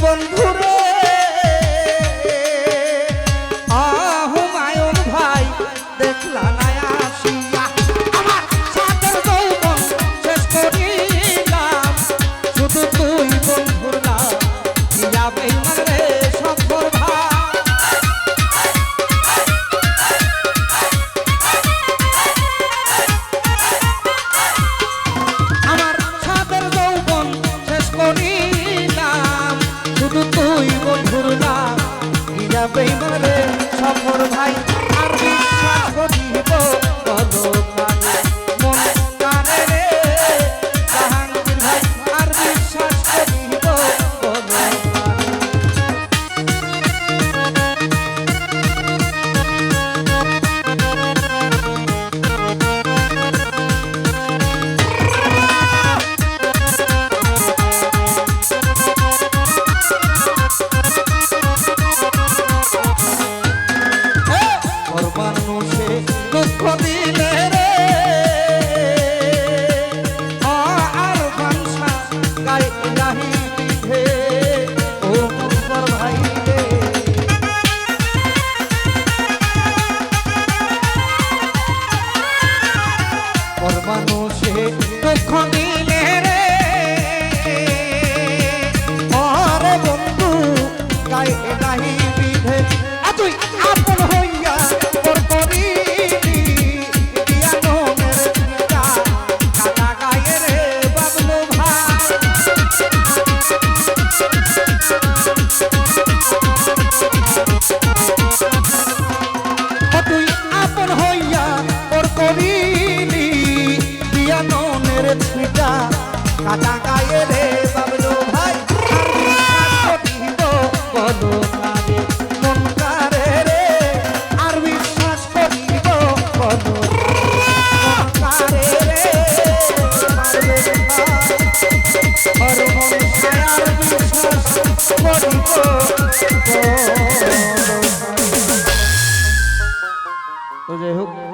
বন্ধুরে আহ মায়ন ভাই দেখলা বেইমানে সফর ভাই। করবানো সে দুঃখ দিলে কাঁচা গায়ে রে বাবলু ভাই দিব কোনো কারে মন কারে রে আর বিশ্বাস করিব কোনো কারে রে মারবে ভাই আর মন আর বিশ্বাস করিব